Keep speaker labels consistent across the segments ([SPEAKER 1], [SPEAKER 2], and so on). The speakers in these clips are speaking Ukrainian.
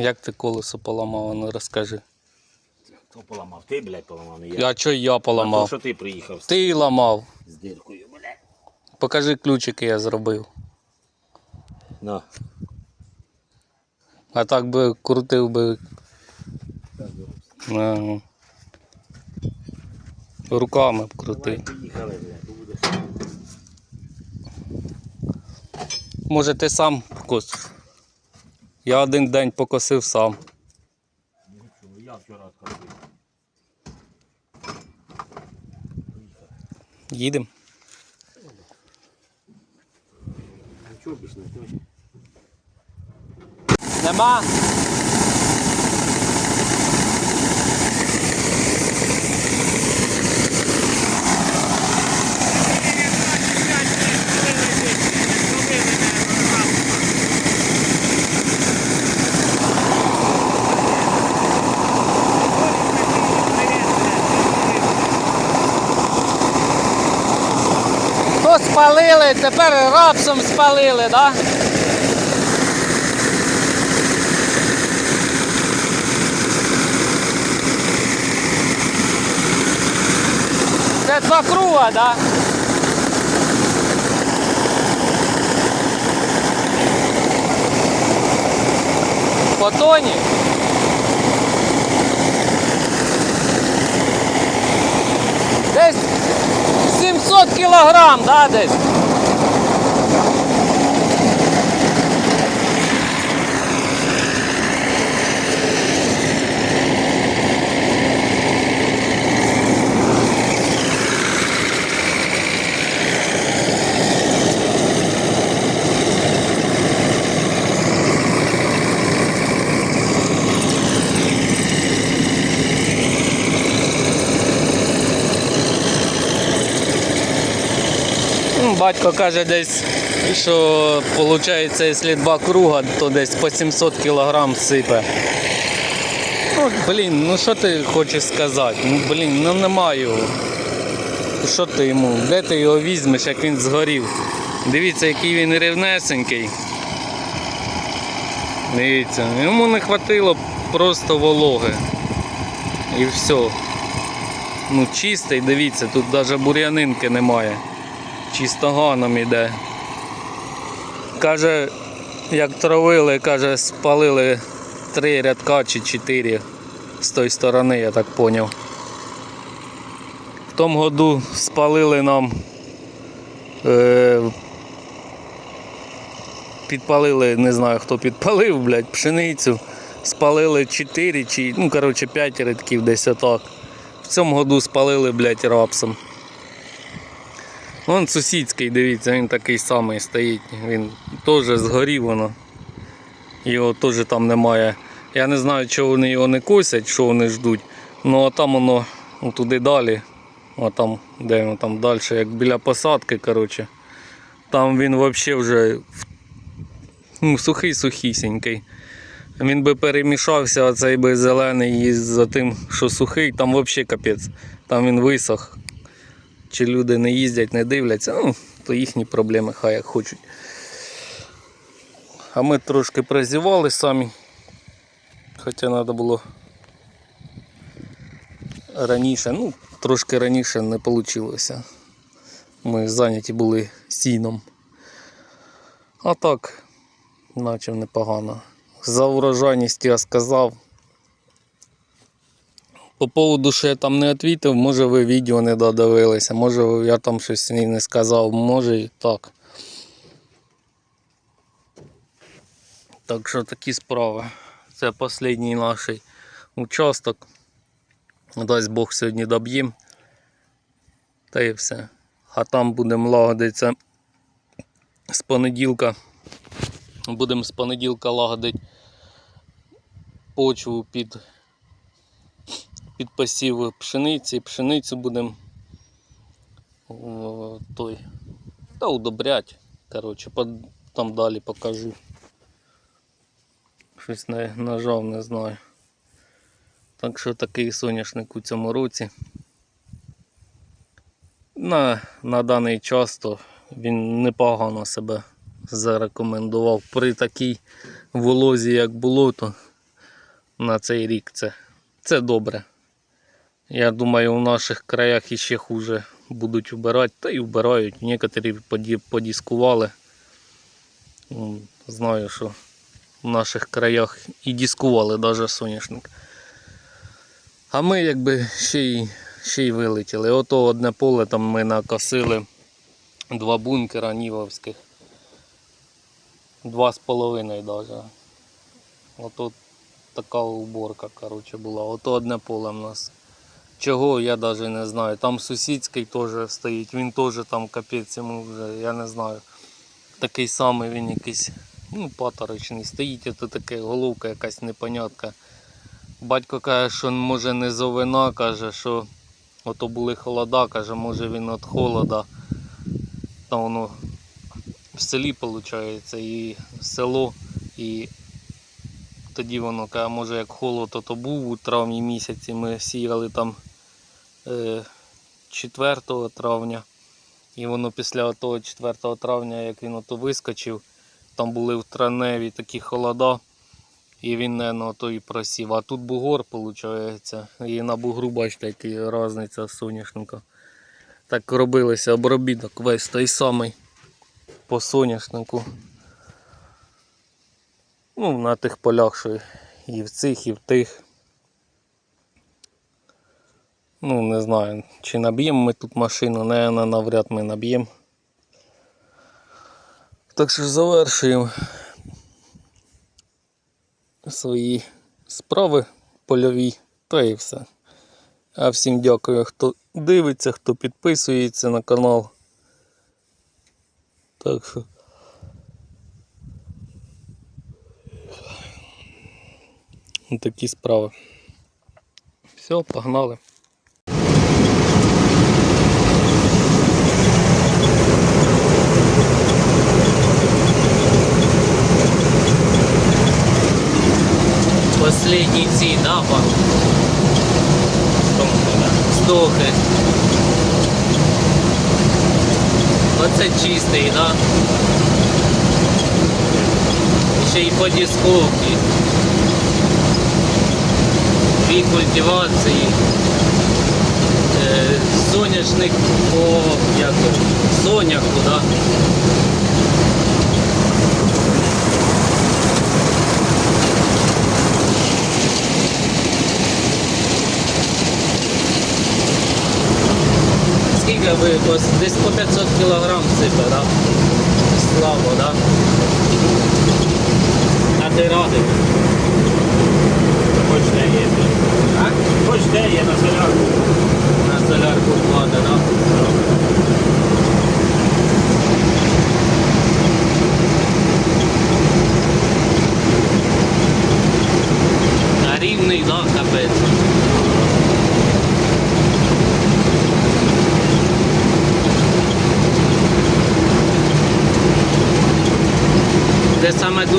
[SPEAKER 1] Як ти колесо поламав, ну розкажи.
[SPEAKER 2] Хто поламав? Ти, блядь, поламав, не я.
[SPEAKER 1] А чого я
[SPEAKER 2] А то,
[SPEAKER 1] поламав?
[SPEAKER 2] що ти приїхав з,
[SPEAKER 1] Ти ламав.
[SPEAKER 2] з диркою, блядь.
[SPEAKER 1] Покажи ключики я зробив.
[SPEAKER 2] На.
[SPEAKER 1] А так би крутив би. Ага. Руками б крутив.
[SPEAKER 2] Поїхали, блядь, будеш.
[SPEAKER 1] Може ти сам покосив? Я один день покосив сам.
[SPEAKER 2] Нічого, я вчора відкосив.
[SPEAKER 1] Їдемо. Нема. То спалили, тепер рапсом спалили. Да? Це два круга, да? По тоні. Десь 700 кілограм, да, десь? Каже десь, що виходить, якщо два круга, то десь по 700 кілограм сипе. Ну, блін, ну що ти хочеш сказати? Ну, блін, ну немає його. Що ти йому? Де ти його візьмеш, як він згорів? Дивіться, який він рівнесенький. Дивіться, йому не хватило просто вологи. І все. Ну чистий, дивіться, тут навіть бур'янинки немає чисто ганом іде. Каже, як травили, каже, спалили три рядка чи чотири з тої сторони, я так поняв. В тому году спалили нам. Е, підпалили, не знаю хто підпалив, блядь, пшеницю. Спалили 4 чи, ну коротше 5 рядків десь отак. В цьому году спалили, блядь, рапсом. Вон сусідський, дивіться, він такий самий стоїть. Він теж згорів воно. Його теж там немає. Я не знаю, чого вони його не косять, що вони ждуть. Ну а там воно туди далі. А там, де воно там далі, як біля посадки, коротше. Там він взагалі вже ну, сухий сухісінький. Він би перемішався, а цей би зелений із тим, що сухий, там взагалі капець. Там він висох чи люди не їздять, не дивляться, ну, то їхні проблеми, хай як хочуть. А ми трошки прозівали самі. Хоча треба було раніше, ну, трошки раніше не вийшло. Ми зайняті були сіном. А так, наче непогано. За урожайність я сказав. По поводу, що я там не відповів, може ви відео не додивилися, може я там щось не сказав, може і так. Так що такі справи. Це останній наш участок. Дасть Бог сьогодні доб'ємо. Та і все. А там будемо лагодитися з понеділка. Будемо з понеділка лагодити почву під під посів пшениці. Пшеницю будемо той та удобрять. Коротше, там далі покажу. Щось не нажав, не знаю. Так що такий соняшник у цьому році. На, на даний час то він непогано себе зарекомендував. При такій волозі, як було, то на цей рік. Це, це добре. Я думаю, в наших краях іще хуже будуть вбирати, та й вбирають. Некоторі поді, подіскували. Знаю, що в наших краях і дискували навіть соняшник. А ми якби ще й, ще й вилетіли. Ото одне поле там ми накосили два бункера нівовських. Два з половиною навіть. Ото така уборка, коротше, була. Ото одне поле в нас. Чого, я навіть не знаю. Там сусідський теж стоїть, він теж там капець йому вже, я не знаю. Такий самий він якийсь, ну, паторочний. Стоїть, ото таке головка якась непонятка. Батько каже, що може не зовина, каже, що ото були холода, каже, може він від холода. Там воно в селі виходить, і село, і тоді воно каже, може як холод то був у травні місяці, ми сіяли там 4 травня. І воно після того 4 травня, як він ото вискочив, там були в травневі такі холода. І він, не то і просів. А тут бугор, виходить. І на бугру, бачите, яка різниця соняшника. Так робилося обробіток весь той самий по соняшнику. Ну, на тих полях, що і в цих, і в тих. Ну, не знаю, чи наб'ємо ми тут машину, наверное, навряд ми наб'ємо. Так що завершуємо свої справи польові, та і все. А всім дякую, хто дивиться, хто підписується на канал. Так що. Такі справи. Все, погнали. Последний ці, да, пан? Здохи. Оце чистий, да? Ще й по дисковці. Дві культивації. Е, соняшник по як, соняху, да? Скільки ви десь по 500 кілограм сипе, да? Слабо, да? А ти радий?
[SPEAKER 2] Хоч де є.
[SPEAKER 1] А?
[SPEAKER 2] Хоч де є на солярку.
[SPEAKER 1] На солярку вкладе, да? А рівний, да, капець.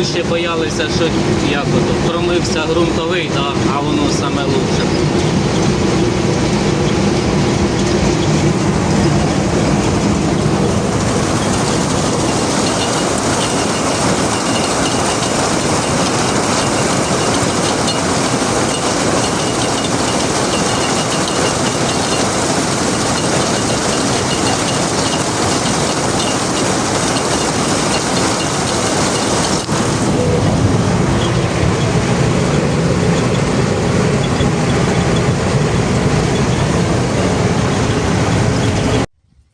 [SPEAKER 1] Дужче боялися, що як промився ґрунтовий, да, а воно саме лучше.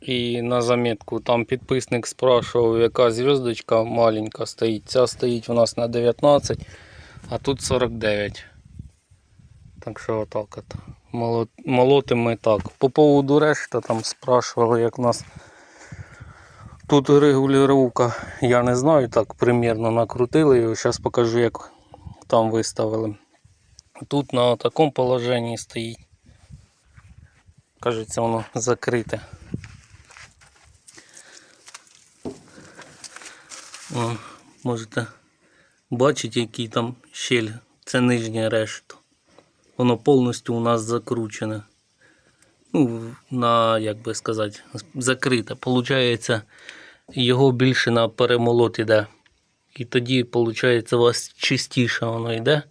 [SPEAKER 1] І на замітку там підписник спрашував, яка зв'язочка маленька стоїть. Ця стоїть у нас на 19, а тут 49. Так що отак от. Молот, молотимо ми так. По поводу решта там спрашували, як у нас тут регулювання. Я не знаю, так примірно накрутили його. Зараз покажу, як там виставили. Тут на такому положенні стоїть. Кажеться, воно закрите. О, можете бачити, який там щель. Це нижнє решето. Воно повністю у нас закручене. Ну, на, як би сказати, закрите. Получається, його більше на перемолот іде. І тоді, виходить, у вас чистіше воно йде.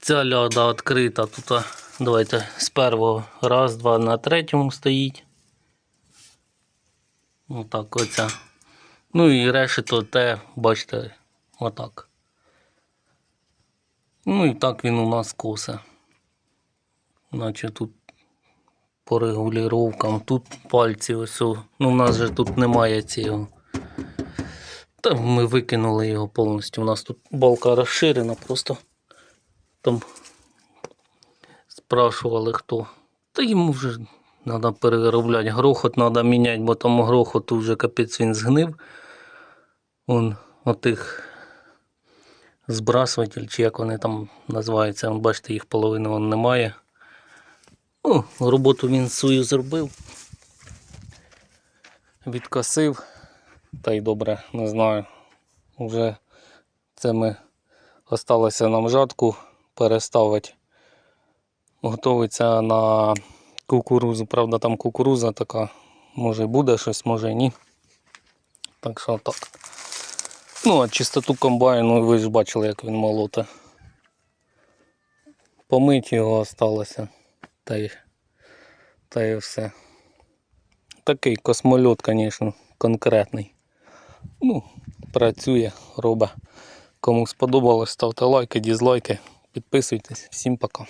[SPEAKER 1] Ця ляда відкрита. Тут давайте з першого раз, два на третьому стоїть. Отак оця. Ну і решето те, бачите, отак. Ну і так він у нас косе. Наче тут по регулюванням, тут пальці ось. Ну, у нас же тут немає цього. Та ми викинули його повністю. У нас тут балка розширена, просто там спрашували хто. Та йому вже треба переробляти. Грохот треба міняти, бо там грохот вже капець він згнив. Он отих збрасуватель, чи як вони там називаються. Вон, бачите, їх половини вон немає. Ну, роботу він свою зробив. Відкосив. Та й добре, не знаю. Вже це ми осталося нам жатку переставити. Готовиться на кукурузу. Правда, там кукуруза така. Може буде щось, може і ні. Так що так. Ну, а чистоту комбайну, ви ж бачили, як він молоте. Помить його осталося. Та й, та й все. Такий космольот, звісно, конкретний. Ну, працює, робить. Кому сподобалось, ставте лайки, дізлайки, підписуйтесь. Всім пока.